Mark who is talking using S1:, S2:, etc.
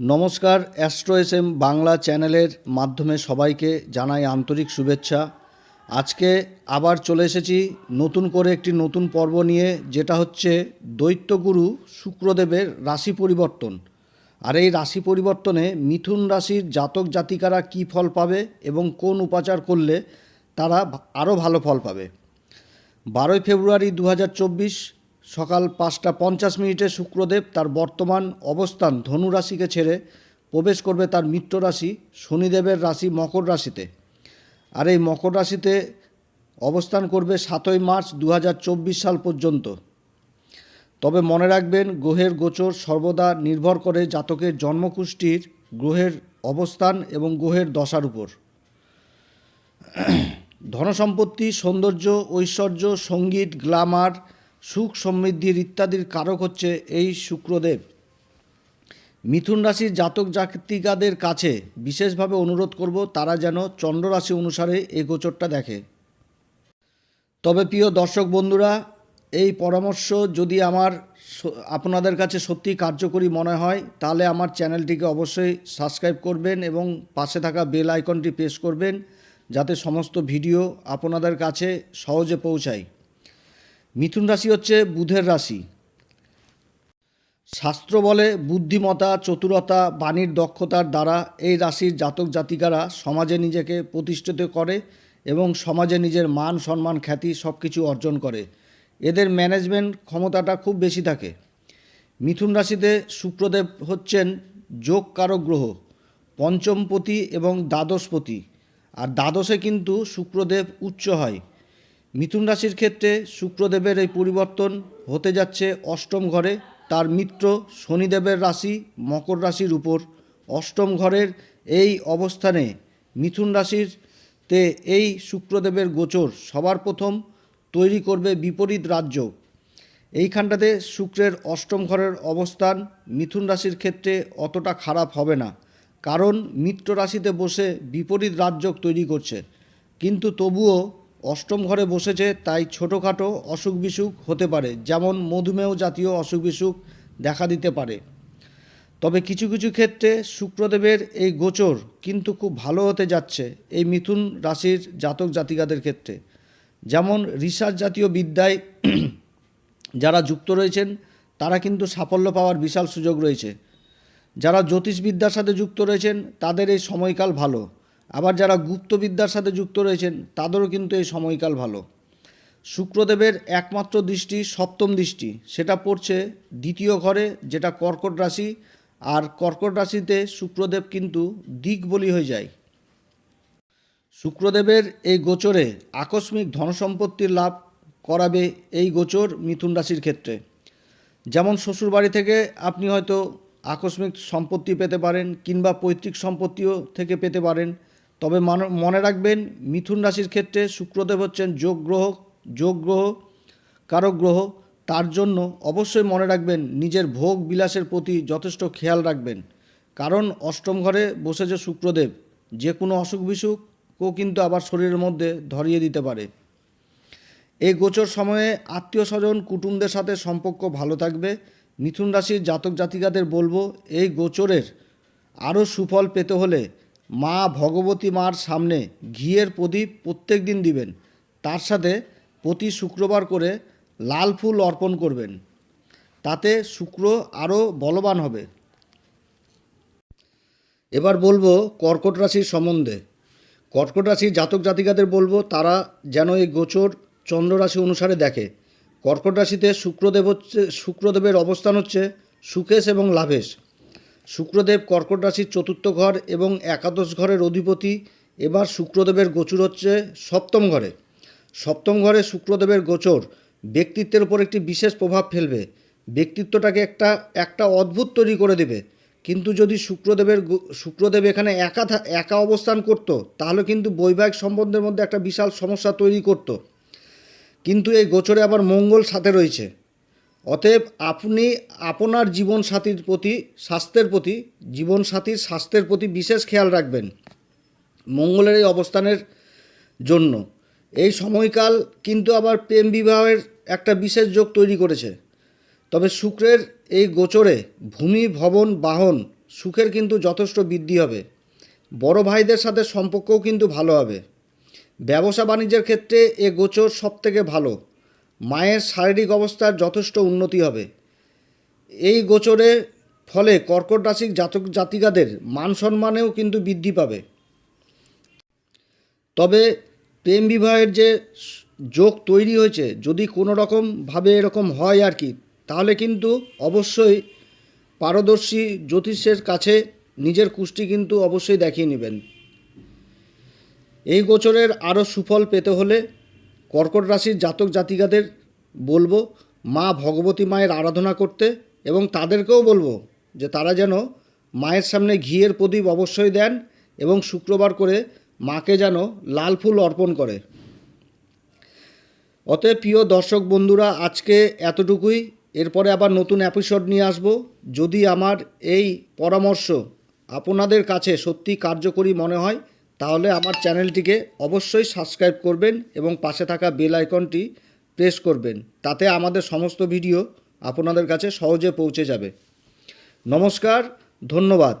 S1: নমস্কার astro S M Bangla চ্যানেলের মাধ্যমে সবাইকে জানাই আন্তরিক শুভেচ্ছা। আজকে আবার চলে এসেছি নতুন করে একটি নতুন পর্ব নিয়ে, যেটা হচ্ছে দৈত্যগুরু শুক্রদেবের রাশি পরিবর্তন। আর এই রাশি পরিবর্তনে মিথুন রাশির জাতক জাতিকারা কী ফল পাবে এবং কোন উপাচার করলে তারা আরও ভালো ফল পাবে। বারোই ফেব্রুয়ারি দু হাজার চব্বিশ সকাল পাঁচটা পঞ্চাশ মিনিটে শুক্রদেব তার বর্তমান অবস্থান ধনু রাশিকে ছেড়ে প্রবেশ করবে তার মিত্র রাশি শনিদেবের রাশি মকর রাশিতে। আর এই মকর রাশিতে অবস্থান করবে সাতই মার্চ দু হাজার চব্বিশ সাল পর্যন্ত। তবে মনে রাখবেন, গ্রহের গোচর সর্বদা নির্ভর করে জাতকের জন্মকুষ্ঠির গ্রহের অবস্থান এবং গ্রহের দশার উপর। ধনসম্পত্তি, সৌন্দর্য, ঐশ্বর্য, সংগীত গ্ল্যামার সুখ সমৃদ্ধির ইত্যাদির কারক হচ্ছে এই শুক্রদেব। মিথুন রাশির জাতক জাতিকাদের কাছে বিশেষভাবে অনুরোধ করব, তারা যেন চন্দ্র রাশি অনুসারে এই গোচরটা দেখে। তবে প্রিয় দর্শক বন্ধুরা, এই পরামর্শ যদি আমার আপনাদের কাছে সত্যি কার্যকরী মনে হয়, তাহলে আমার চ্যানেলটিকে অবশ্যই সাবস্ক্রাইব করবেন এবং পাশে থাকা বেল আইকনটি প্রেস করবেন, যাতে সমস্ত ভিডিও আপনাদের কাছে সহজে পৌঁছায়। মিথুন রাশি হচ্ছে বুধের রাশি। শাস্ত্র বলে বুদ্ধিমতা চতুরতা, বাণীর দক্ষতার দ্বারা এই রাশির জাতক জাতিকারা সমাজে নিজেকে প্রতিষ্ঠিত করে এবং সমাজে নিজের মান, সম্মান, খ্যাতি সব কিছু অর্জন করে। এদের ম্যানেজমেন্ট ক্ষমতাটা খুব বেশি থাকে। মিথুন রাশিতে শুক্রদেব হচ্ছেন যোগ কারক গ্রহ, পঞ্চমপতি এবং দ্বাদশপতি। আর দ্বাদশে কিন্তু শুক্রদেব উচ্চ হয়। মিথুন রাশির ক্ষেত্রে শুক্রদেবের এই পরিবর্তন হতে যাচ্ছে অষ্টম ঘরে। তার মিত্র শনিদেবের রাশি মকর রাশির উপর। অষ্টম ঘরের এই অবস্থানে মিথুন রাশির তে এই শুক্রদেবের গোচর সবার প্রথম তৈরি করবে বিপরীত রাজ্য। এইখানটাতে শুক্রের অষ্টম ঘরের অবস্থান মিথুন রাশির ক্ষেত্রে অতটা খারাপ হবে না। কারণ মিত্র রাশিতে বসে বিপরীত রাজ্যক তৈরি করছে। কিন্তু তবুও অষ্টম ঘরে বসেছে, তাই ছোটোখাটো অসুখ বিসুখ হতে পারে। যেমন মধুমেহ জাতীয় অসুখ বিসুখ দেখা দিতে পারে। তবে কিছু কিছু ক্ষেত্রে শুক্রদেবের এই গোচর কিন্তু খুব ভালো হতে যাচ্ছে এই মিথুন রাশির জাতক জাতিকাদের ক্ষেত্রে। যেমন রিসার্চ জাতীয় বিদ্যায় যারা যুক্ত রয়েছেন, তারা কিন্তু সাফল্য পাওয়ার বিশাল সুযোগ রয়েছে। যারা জ্যোতিষবিদ্যার সাথে যুক্ত রয়েছেন, তাদের এই সময়কাল ভালো। আবার যারা গুপ্তবিদ্যার সাথে যুক্ত রয়েছেন, তাদেরও কিন্তু এই সময়কাল ভালো। শুক্রদেবের একমাত্র দৃষ্টি সপ্তম দৃষ্টি, সেটা পড়ছে দ্বিতীয় ঘরে, যেটা কর্কট রাশি, আর কর্কট রাশিতে শুক্রদেব কিন্তু দিক বলি হয়ে যায়। শুক্রদেবের এই গোচরে আকস্মিক ধনসম্পত্তির লাভ করাবে এই গোচর মিথুন রাশির ক্ষেত্রে। যেমন শ্বশুরবাড়ি থেকে আপনি হয়তো আকস্মিক সম্পত্তি পেতে পারেন, কিংবা পৈতৃক সম্পত্তিও থেকে পেতে পারেন। তবে মান- রাখবেন, মিথুন রাশির ক্ষেত্রে শুক্রদেব হচ্ছেন যোগ গ্রহ যোগ গ্রহ, কারক গ্রহ। তার জন্য অবশ্যই মনে রাখবেন, নিজের ভোগ বিলাসের প্রতি যথেষ্ট খেয়াল রাখবেন। কারণ অষ্টম ঘরে বসেছে শুক্রদেব। যে কোনো অসুখ বিসুখও কিন্তু আবার শরীরের মধ্যে ধরিয়ে দিতে পারে। এই গোচর সময়ে আত্মীয় স্বজন, কুটুমদের সাথে সম্পর্ক ভালো থাকবে। মিথুন রাশির জাতক জাতিকাদের বলব, এই গোচরের আরও সুফল পেতে হলে মা ভগবতী মার সামনে ঘিয়ের প্রদীপ প্রত্যেক দিন দিবেন। তার সাথে প্রতি শুক্রবার করে লাল ফুল অর্পণ করবেন। তাতে শুক্র আরও বলবান হবে। এবার বলব কর্কট রাশির সম্বন্ধে। কর্কট রাশির জাতক জাতিকাদের বলব, তারা যেন এই গোচর চন্দ্র রাশি অনুসারে দেখে। কর্কট রাশিতে শুক্রদেব হচ্ছে, শুক্রদেবের অবস্থান হচ্ছে সুকেশ এবং লাভেশ। শুক্রদেব কর্কট রাশির চতুর্থ ঘর এবং একাদশ ঘরের অধিপতি। এবার শুক্রদেবের গোচর হচ্ছে সপ্তম ঘরে। সপ্তম ঘরে শুক্রদেবের গোচর। ব্যক্তিত্বের উপর একটি বিশেষ প্রভাব ফেলবে। ব্যক্তিত্বটাকে একটা একটা অদ্ভুত তৈরি করে দেবে। কিন্তু যদি শুক্রদেবের শুক্রদেব এখানে একা একা অবস্থান করত, তাহলে কিন্তু বৈবাহিক সম্বন্ধের মধ্যে একটা বিশাল সমস্যা তৈরি করত। কিন্তু এই গোচরে আবার মঙ্গল সাথে রয়েছে। অতএব আপনি আপনার জীবনসাথীর প্রতি, স্বাস্থ্যের প্রতি, জীবনসাথীর স্বাস্থ্যের প্রতি বিশেষ খেয়াল রাখবেন মঙ্গলের এই অবস্থানের জন্য। এই সময়কাল কিন্তু আবার প্রেম বিবাহের একটা বিশেষ যোগ তৈরি করেছে। তবে শুক্রের এই গোচরে ভূমি, ভবন, বাহন, সুখের কিন্তু যথেষ্ট বৃদ্ধি হবে। বড় ভাইদের সাথে সম্পর্কও কিন্তু ভালো হবে। ব্যবসা বাণিজ্যের ক্ষেত্রে এ গোচর সবথেকে ভালো। মায়ের শারীরিক অবস্থার যথেষ্ট উন্নতি হবে। এই গোচরে ফলে কর্কট রাশির জাতক জাতিকাদের মান সম্মানেও কিন্তু বৃদ্ধি পাবে। তবে প্রেম বিবাহের যে যোগ তৈরি হয়েছে, যদি কোনো রকমভাবে এরকম হয় আর কি, তাহলে কিন্তু অবশ্যই পারদর্শী জ্যোতিষের কাছে নিজের কুষ্টি কিন্তু অবশ্যই দেখিয়ে নেবেন। এই গোচরের আরও সুফল পেতে হলে কর্কট রাশির জাতক জাতিকাদের বলব, মা ভগবতী মায়ের আরাধনা করতে এবং তাদেরকেও বলব যে তারা যেন মায়ের সামনে ঘিয়ের প্রদীপ অবশ্যই দেন এবং শুক্রবার করে মাকে যেন লাল ফুল অর্পণ করে। অতএব প্রিয় দর্শক বন্ধুরা, আজকে এতটুকুই। এরপরে আবার নতুন এপিসোড নিয়ে আসব। যদি আমার এই পরামর্শ আপনাদের কাছে সত্যি কার্যকরী মনে হয় তাহলে আমার চ্যানেলটিকে অবশ্যই সাবস্ক্রাইব করবেন এবং পাশে থাকা বেল আইকনটি প্রেস করবেন। তাতে আমাদের সমস্ত ভিডিও আপনাদের কাছে সহজে পৌঁছে যাবে। নমস্কার, ধন্যবাদ।